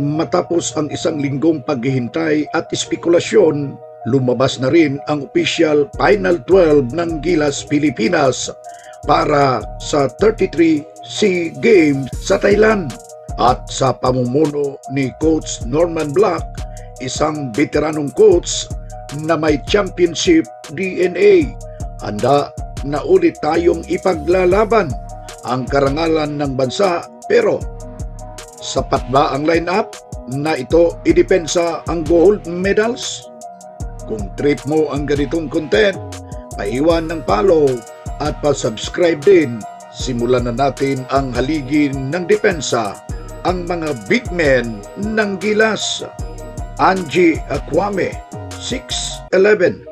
Matapos ang isang linggong paghihintay at espekulasyon, lumabas na rin ang official Final 12 ng Gilas Pilipinas para sa 33 SEA Games sa Thailand. At sa pamumuno ni Coach Norman Black, isang veteranong coach na may championship DNA, handa na ulit tayong ipaglalaban ang karangalan ng bansa pero sapat ba ang lineup na ito idepensa ang gold medals? Kung trip mo ang ganitong content, paiwan ng follow at pa-subscribe din. Simulan na natin ang haligin ng depensa ang mga big men ng Gilas. Angie Aquame, 6'11".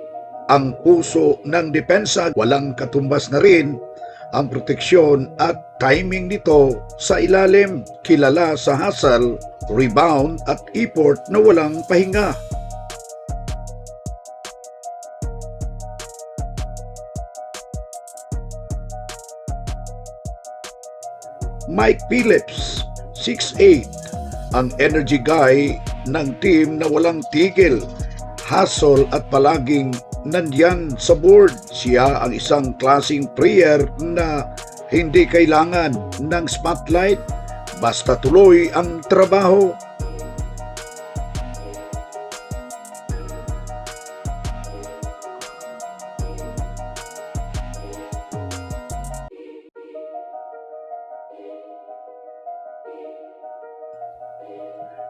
Ang puso ng depensa, walang katumbas na rin ang proteksyon at timing nito sa ilalim, kilala sa hustle, rebound at effort na walang pahinga. Mike Phillips, 6'8", ang energy guy ng team na walang tigil, hustle at palaging nandyan sa board. Siya ang isang klasing prayer na hindi kailangan ng spotlight, basta tuloy ang trabaho.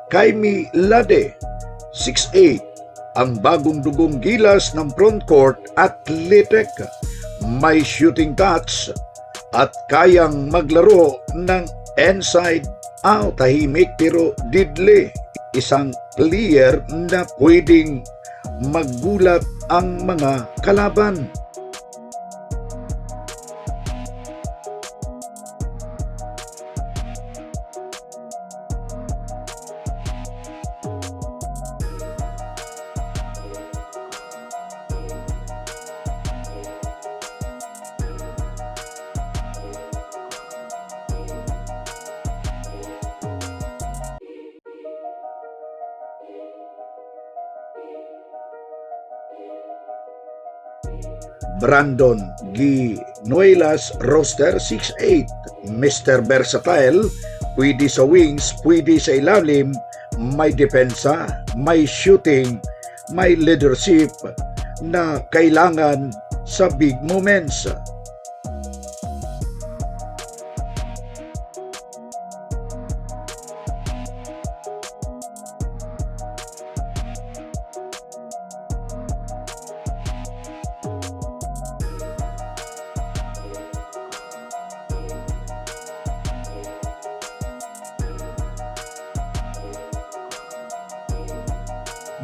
Kaimi Lade, 6'8", ang bagong dugong gilas ng frontcourt athletic. May shooting touch at kayang maglaro ng inside out. Tahimik pero didli. Isang player na pwedeng maggulat ang mga kalaban. Brandon Ginuelas Roster 6'8". Mr. Versatile, pwede sa wings, pwede sa ilalim, may depensa, may shooting, may leadership na kailangan sa big moments.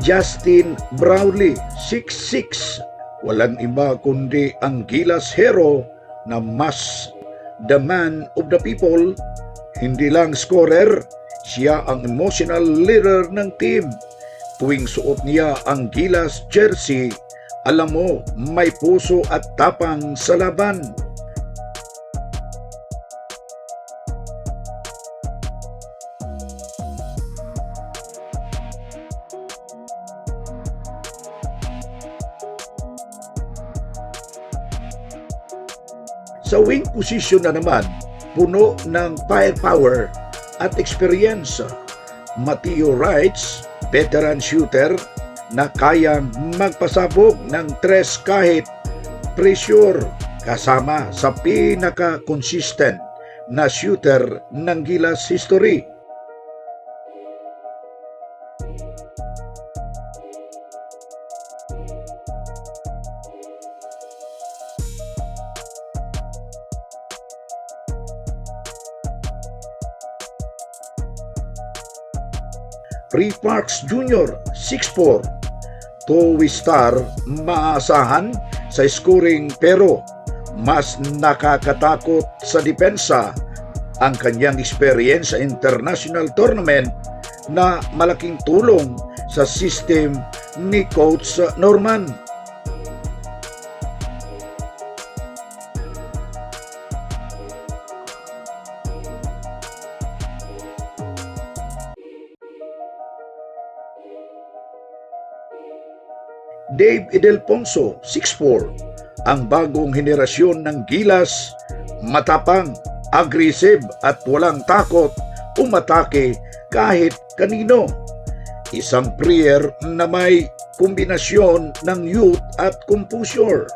Justin Brownlee, 6'6". Walang iba kundi ang Gilas Hero na mas the man of the people. Hindi lang scorer, siya ang emotional leader ng team. Tuwing suot niya ang Gilas jersey, alam mo may puso at tapang sa laban. Sa wing position na naman, puno ng firepower at experience. Mateo Wrights, veteran shooter na kayang magpasabog ng tres kahit pressure kasama sa pinaka-consistent na shooter ng Gilas history. Free Parks Jr. 6'4". Towi Star maasahan sa scoring pero mas nakakatakot sa depensa ang kanyang experience sa international tournament na malaking tulong sa system ni Coach Norman. Dave Idelponso, 6'4", ang bagong henerasyon ng Gilas, matapang, aggressive at walang takot umatake kahit kanino. Isang player na may kombinasyon ng youth at composure.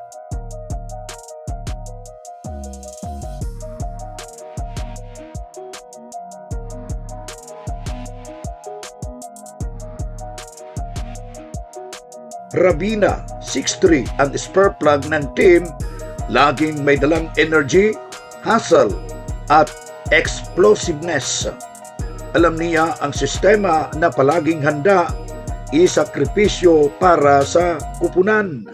Rabina, 6'3", ang spur plug ng team, laging may dalang energy, hustle, at explosiveness. Alam niya ang sistema na palaging handa isakripisyo para sa kupunan.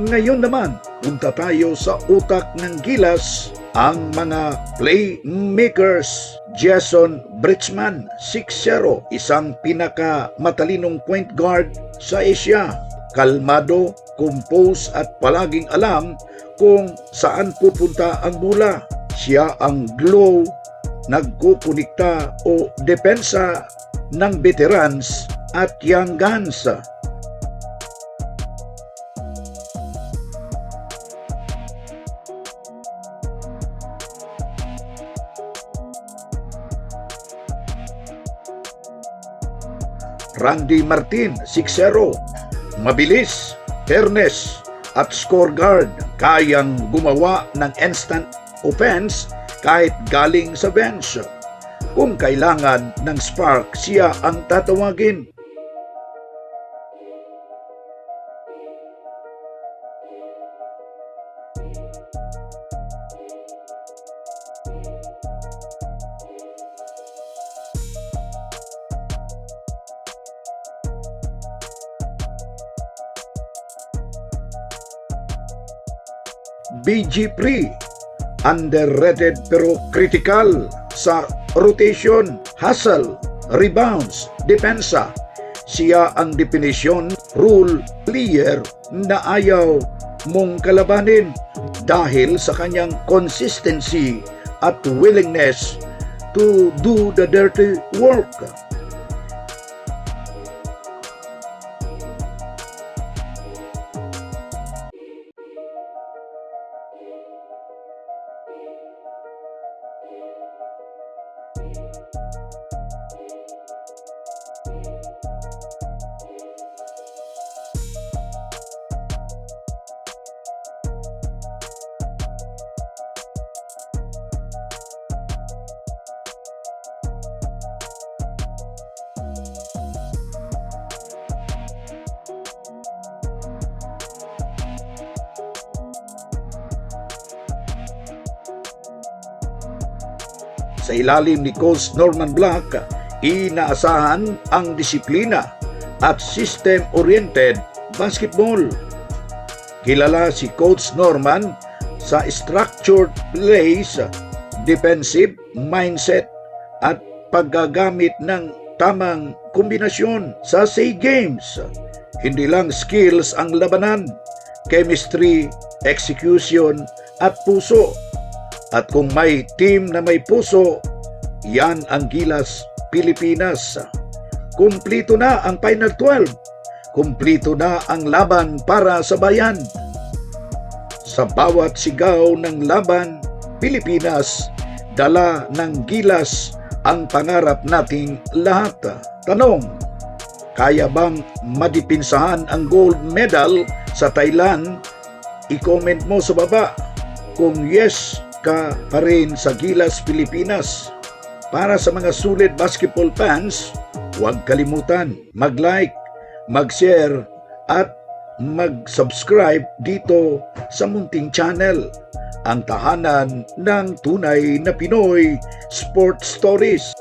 Ngayon naman, punta tayo sa utak ng Gilas, ang mga playmakers. Jason Britzman, 6'0", isang pinaka-matalinong point guard sa Asia. Kalmado, compose at palaging alam kung saan pupunta ang bola. Siya ang glow, nagkukunikta o depensa ng veterans at young guns. Randy Martin, 6'0". Mabilis, fairness, at score guard. Kayang gumawa ng instant offense kahit galing sa bench. Kung kailangan ng spark, siya ang tatawagin. BG Pre, underrated pero critical sa rotation, hustle, rebounds, depensa. Siya ang definisyon, rule, player na ayaw mong kalabanin dahil sa kanyang consistency at willingness to do the dirty work. Sa ilalim ni Coach Norman Black, inaasahan ang disiplina at system-oriented basketball. Kilala si Coach Norman sa structured plays, defensive mindset at paggagamit ng tamang kombinasyon sa SEA Games. Hindi lang skills ang labanan, chemistry, execution at puso at kung may team na may puso, yan ang Gilas Pilipinas. Kumplito na ang Final 12. Kumplito na ang laban para sa bayan. Sa bawat sigaw ng laban, Pilipinas, dala ng Gilas ang pangarap nating lahat. Tanong, kaya bang madipinsahan ang gold medal sa Thailand? I-comment mo sa baba. Kung yes, ka pa rin sa Gilas, Pilipinas. Para sa mga sulit basketball fans, huwag kalimutan mag-like, mag-share at mag-subscribe dito sa Munting Channel, ang tahanan ng tunay na Pinoy Sports Stories.